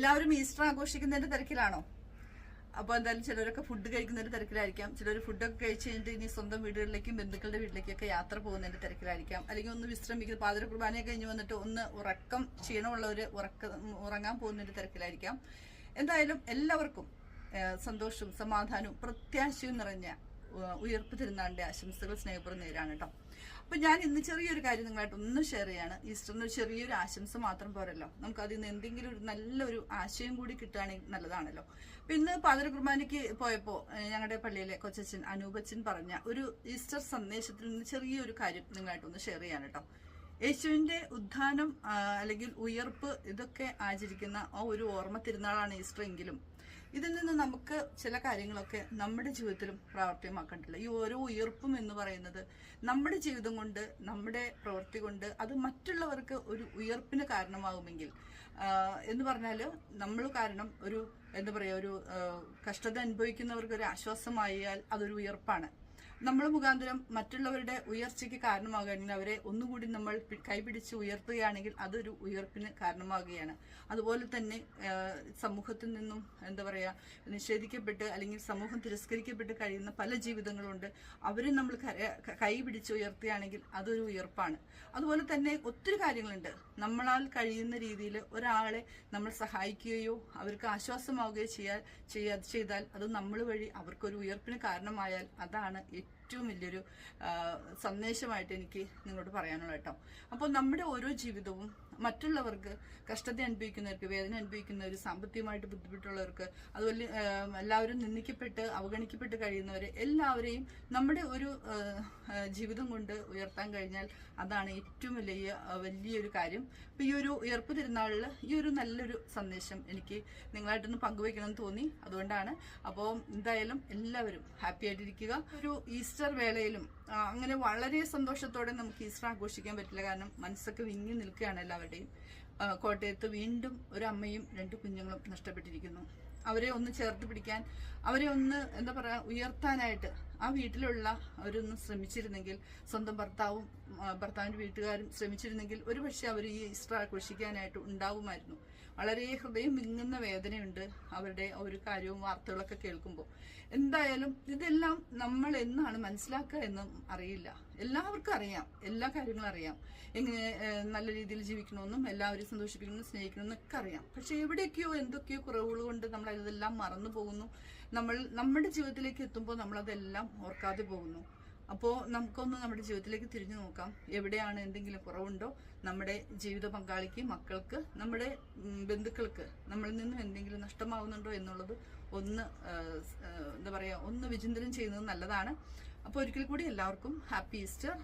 എല്ലാവരും ഈസ്റ്റർ ആഘോഷിക്കുന്നതിന്റെ തിരക്കിലാണോ? അപ്പൊ എന്തായാലും ചിലരൊക്കെ ഫുഡ് കഴിക്കുന്നതിന്റെ തിരക്കിലായിരിക്കാം. ചിലർ ഫുഡൊക്കെ കഴിച്ച് കഴിഞ്ഞിട്ട് ഇനി സ്വന്തം വീടുകളിലേക്കും ബന്ധുക്കളുടെ വീട്ടിലേക്കൊക്കെ യാത്ര പോകുന്നതിന്റെ തിരക്കിലായിരിക്കാം. അല്ലെങ്കിൽ ഒന്ന് വിശ്രമിക്കുന്ന. പാതിര കുർബാനയെ കഴിഞ്ഞ് വന്നിട്ട് ഒന്ന് ഉറക്കം ക്ഷീണമുള്ളവര് ഉറക്ക ഉറങ്ങാൻ പോകുന്നതിന്റെ തിരക്കിലായിരിക്കാം. എന്തായാലും എല്ലാവർക്കും സന്തോഷവും സമാധാനവും പ്രത്യാശയും നിറഞ്ഞ ഉയർപ്പ് തിരുന്നാളിന്റെ ആശംസകൾ സ്നേഹപൂർവം നേരാണ് കേട്ടോ. അപ്പൊ ഞാൻ ഇന്ന് ചെറിയൊരു കാര്യം നിങ്ങളായിട്ട് ഒന്ന് ഷെയർ ചെയ്യാണ്. ഈസ്റ്ററിന് ഒരു ചെറിയൊരു ആശംസ മാത്രം പോരല്ലോ. നമുക്ക് അതിൽ നിന്ന് എന്തെങ്കിലും ഒരു നല്ലൊരു ആശയം കൂടി കിട്ടുകയാണെങ്കിൽ നല്ലതാണല്ലോ. അപ്പൊ ഇന്ന് പാതിര കുർബാനയ്ക്ക് പോയപ്പോ ഞങ്ങളുടെ പള്ളിയിലെ കൊച്ചച്ഛൻ അനൂപച്ചൻ പറഞ്ഞ ഒരു ഈസ്റ്റർ സന്ദേശത്തിൽ നിന്ന് ചെറിയൊരു കാര്യം നിങ്ങളായിട്ടൊന്ന് ഷെയർ ചെയ്യാണ് കേട്ടോ. യേശുവിന്റെ ഉദ്ധാനം അല്ലെങ്കിൽ ഉയർപ്പ് ഇതൊക്കെ ആചരിക്കുന്ന ആ ഒരു ഓർമ്മ തിരുനാളാണ് ഈസ്റ്റർ എങ്കിലും. ഇതിൽ നിന്ന് നമുക്ക് ചില കാര്യങ്ങളൊക്കെ നമ്മുടെ ജീവിതത്തിലും പ്രാവർത്തികമാക്കേണ്ടില്ല ഈ ഓരോ ഉയർപ്പും എന്ന് പറയുന്നത് നമ്മുടെ ജീവിതം കൊണ്ട് നമ്മുടെ പ്രവൃത്തി കൊണ്ട് അത് മറ്റുള്ളവർക്ക് ഒരു ഉയർപ്പിന് കാരണമാകുമെങ്കിൽ എന്ന് പറഞ്ഞാൽ നമ്മൾ കാരണം ഒരു എന്താ പറയുക ഒരു കഷ്ടത അനുഭവിക്കുന്നവർക്ക് ഒരു ആശ്വാസമായാൽ അതൊരു ഉയർപ്പാണ്. നമ്മൾ മുഖാന്തരം മറ്റുള്ളവരുടെ ഉയർച്ചയ്ക്ക് കാരണമാകുകയാണെങ്കിൽ അവരെ ഒന്നുകൂടി നമ്മൾ കൈപിടിച്ച് ഉയർത്തുകയാണെങ്കിൽ അതൊരു ഉയർപ്പിന് കാരണമാകുകയാണ്. അതുപോലെ തന്നെ സമൂഹത്തിൽ നിന്നും എന്താ പറയുക നിഷേധിക്കപ്പെട്ട് അല്ലെങ്കിൽ സമൂഹം തിരസ്കരിക്കപ്പെട്ട് കഴിയുന്ന പല ജീവിതങ്ങളുണ്ട്. അവരെ നമ്മൾ കൈ പിടിച്ച് ഉയർത്തുകയാണെങ്കിൽ അതൊരു ഉയർപ്പാണ്. അതുപോലെ തന്നെ ഒത്തിരി കാര്യങ്ങളുണ്ട്. നമ്മളാൽ കഴിയുന്ന രീതിയിൽ ഒരാളെ നമ്മൾ സഹായിക്കുകയോ അവർക്ക് ആശ്വാസമാവുകയോ ചെയ്യാൻ ചെയ്യാ ചെയ്താൽ അത് നമ്മൾ വഴി അവർക്കൊരു ഉയർപ്പിന് കാരണമായാൽ അതാണ് ഏറ്റവും വലിയൊരു ആ, സന്ദേശമായിട്ട് എനിക്ക് നിങ്ങളോട് പറയാനുള്ള കേട്ടോ. അപ്പോൾ നമ്മുടെ ഓരോ ജീവിതവും മറ്റുള്ളവർക്ക് കഷ്ടത അനുഭവിക്കുന്നവർക്ക് വേദന അനുഭവിക്കുന്നവർ സാമ്പത്തികമായിട്ട് ബുദ്ധിമുട്ടുള്ളവർക്ക് അതുപോലെ എല്ലാവരും നിന്ദിക്കപ്പെട്ട് അവഗണിക്കപ്പെട്ട് കഴിയുന്നവർ എല്ലാവരെയും നമ്മുടെ ഒരു ജീവിതം കൊണ്ട് ഉയർത്താൻ കഴിഞ്ഞാൽ അതാണ് ഏറ്റവും വലിയ വലിയൊരു കാര്യം. അപ്പം ഈ ഒരു ഉയർപ്പ് തിരുനാളിൽ ഈ ഒരു നല്ലൊരു സന്ദേശം എനിക്ക് നിങ്ങളായിട്ടൊന്ന് പങ്കുവയ്ക്കണമെന്ന് തോന്നി. അതുകൊണ്ടാണ്. അപ്പോൾ എന്തായാലും എല്ലാവരും ഹാപ്പി ആയിട്ടിരിക്കുക. ഒരു ഈസ്റ്റർ വേളയിലും അങ്ങനെ വളരെ സന്തോഷത്തോടെ നമുക്ക് ഈസ്റ്റർ ആഘോഷിക്കാൻ പറ്റില്ല. കാരണം മനസ്സൊക്കെ വിങ്ങി നിൽക്കുകയാണ് എല്ലാവരുടെയും ആ, കോട്ടയത്ത് വീണ്ടും ഒരു അമ്മയും രണ്ട് കുഞ്ഞുങ്ങളും നഷ്ടപ്പെട്ടിരിക്കുന്നു. അവരെ ഒന്ന് ചേർത്ത് പിടിക്കാൻ അവരെ ഒന്ന് എന്താ പറയുക ഉയർത്താനായിട്ട് ആ വീട്ടിലുള്ള അവരൊന്ന് ശ്രമിച്ചിരുന്നെങ്കിൽ സ്വന്തം ഭർത്താവും ഭർത്താവിന്റെ വീട്ടുകാരും ശ്രമിച്ചിരുന്നെങ്കിൽ ഒരുപക്ഷെ അവർ ഈ ഇസ്റ്റർ ആഘോഷിക്കാനായിട്ട് ഉണ്ടാവുമായിരുന്നു. വളരെ ഹൃദയം മിങ്ങുന്ന വേദനയുണ്ട് അവരുടെ ഒരു കാര്യവും വാർത്തകളൊക്കെ കേൾക്കുമ്പോൾ. എന്തായാലും ഇതെല്ലാം നമ്മൾ എന്നാണ് മനസ്സിലാക്കുക എന്നും അറിയില്ല. എല്ലാവർക്കും അറിയാം. എല്ലാ കാര്യങ്ങളും അറിയാം. എങ്ങനെ നല്ല രീതിയിൽ ജീവിക്കണമെന്നും എല്ലാവരും സന്തോഷിപ്പിക്കണമെന്നും സ്നേഹിക്കണമെന്നും ഒക്കെ അറിയാം. പക്ഷെ എവിടെയൊക്കെയോ എന്തൊക്കെയോ കുറവുകൾ കൊണ്ട് നമ്മൾ ഇതെല്ലാം മറന്നു പോകുന്നു. നമ്മൾ നമ്മുടെ ജീവിതത്തിലേക്ക് എത്തുമ്പോൾ നമ്മൾ അതെല്ലാം ഓർക്കാതെ പോകുന്നു. അപ്പോൾ നമുക്കൊന്ന് നമ്മുടെ ജീവിതത്തിലേക്ക് തിരിഞ്ഞു നോക്കാം. എവിടെയാണ് എന്തെങ്കിലും കുറവുണ്ടോ? നമ്മുടെ ജീവിത പങ്കാളിക്ക് മക്കൾക്ക് നമ്മുടെ ബന്ധുക്കൾക്ക് നമ്മളിൽ നിന്നും എന്തെങ്കിലും നഷ്ടമാവുന്നുണ്ടോ എന്നുള്ളത് ഒന്ന് എന്താ പറയുക ഒന്ന് വിചിന്തനം ചെയ്യുന്നത് നല്ലതാണ്. അപ്പോൾ ഒരിക്കൽ കൂടി എല്ലാവർക്കും ഹാപ്പി ഈസ്റ്റർ.